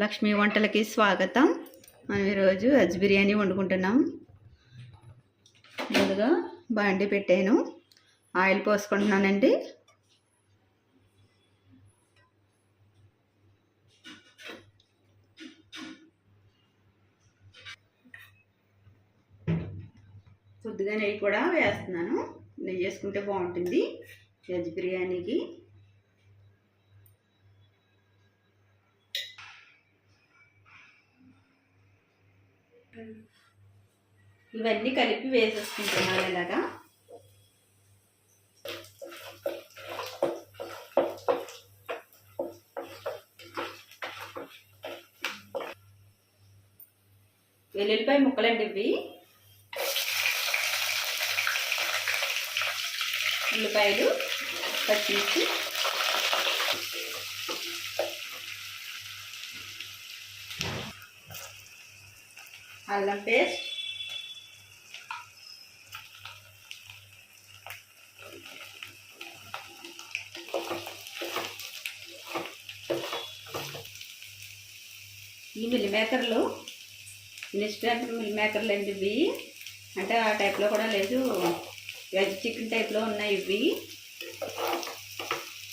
లక్ష్మీ వంటలకి స్వాగతం. మనం ఈరోజు వెజ్ బిర్యానీ వండుకుంటున్నాం. ముందుగా బాండి పెట్టాను. ఆయిల్ పోసుకుంటున్నానండి. కొద్దిగా నెయ్యి కూడా వేస్తున్నాను. నెయ్యి వేసుకుంటే బాగుంటుంది వెజ్ బిర్యానీకి. ఇవన్నీ కలిపి వేసేసుకుంటున్నాను ఇలాగా. వెల్లుల్లిపాయ ముక్కలండి ఇవి. ఉల్లిపాయలు పచ్చిమిర్చి అల్లం పేస్ట్ ఈ మిల్ మేకర్లు ఇన్స్టెంట్ మిల్ మేకర్లు అండి ఇవి. అంటే ఆ టైప్లో కూడా లేదు. వెజ్ చికెన్ టైప్లో ఉన్నాయి ఇవి.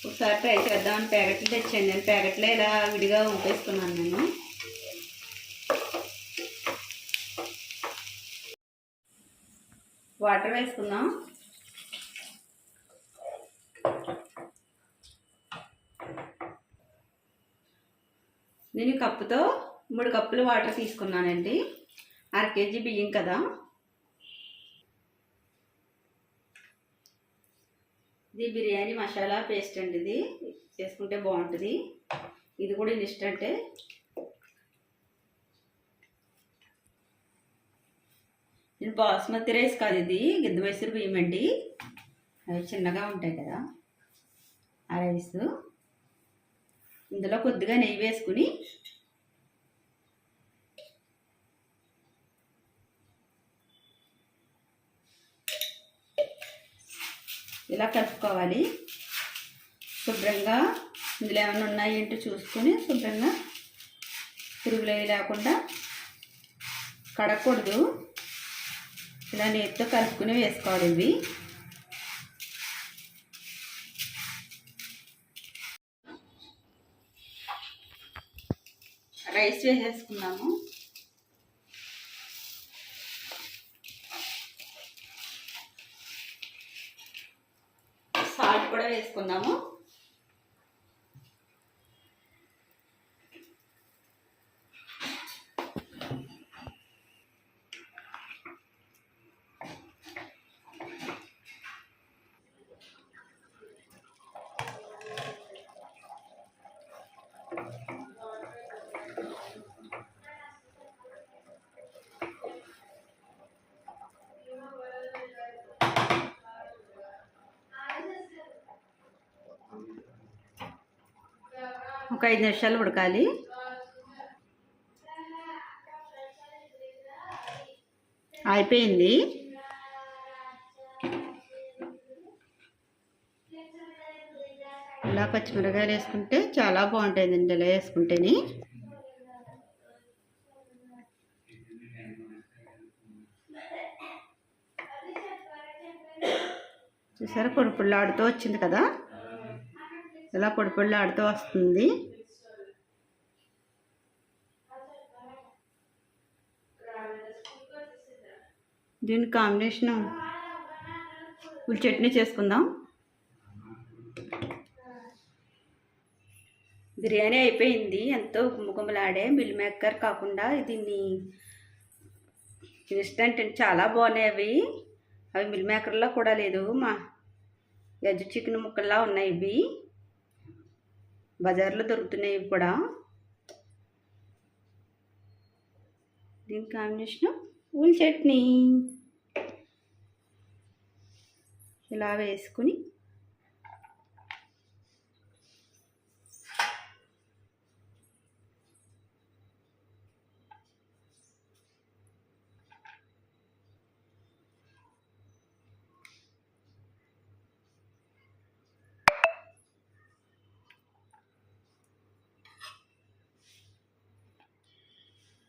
ఒకసారి ట్రై చేద్దామని ప్యాకెట్లు తెచ్చాను. నేను ప్యాకెట్లో ఇలా విడిగా ఉంపేసుకున్నాను నేను. వాటర్ వేసుకుందాం. నేను కప్పుతో మూడు కప్పులు వాటర్ తీసుకున్నానండి. అర కేజీ బియ్యం కదా. ఇది బిర్యానీ మసాలా పేస్ట్ అండి ఇది. చేసుకుంటే బాగుంటుంది. ఇది కూడా ఇన్స్టంటే ఇది బాస్మతి రైస్ కాదు ఇది. గిద్ద మైసూరు బియ్యం అండి. అవి చిన్నగా ఉంటాయి కదా. ఆ రైస్. ఇందులో కొద్దిగా నెయ్యి వేసుకుని ఇలా కలుపుకోవాలి. శుభ్రంగా ఇందులో ఏమైనా ఉన్నాయి ఏంటో చూసుకొని శుభ్రంగా పురుగులు అవి లేకుండా కడగకూడదు. ఇలా నీటితో కలుపుకుని వేసుకోవాలి ఇవి. రైస్ వేసేసుకున్నాము సాల్ట్ కూడా వేసుకుందాము. ఒక ఐదు నిమిషాలు ఉడకాలి. అయిపోయింది. ఇలా పచ్చిమిరకాయలు వేసుకుంటే చాలా బాగుంటుందండి ఇలా వేసుకుంటేనే. చూసారా పొడి పుల్లాడుతూ వచ్చింది కదా? ఇలా పొడి పొడిలాడుతూ వస్తుంది. దీని కాంబినేషను ఉల్లి చట్నీ చేసుకుందాం. బిర్యానీ అయిపోయింది. ఎంతో గుమ్మగుమ్మలాడే మిల్ మేకర్ కాకుండా దీన్ని ఇన్స్టెంట్ చాలా బాగున్నాయి అవి. అవి మిల్ మేకర్లో కూడా లేదు. మా వెజ్ చికెన్ ముక్కల్లా ఉన్నాయి ఇవి. బజార్లో దొరుకుతున్నాయి కూడా. దీని కాంబినేషన్ పూల చట్నీ. ఇలా వేసుకుని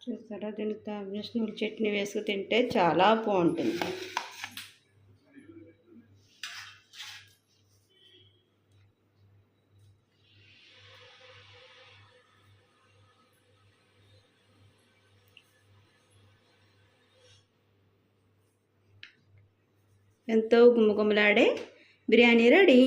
చూసారా? దీనికి కాంబినేషన్ చట్నీ వేసుకు తింటే చాలా బాగుంటుంది. ఎంతో గుమ్మగుమ్మలాడే బిర్యానీ రెడీ.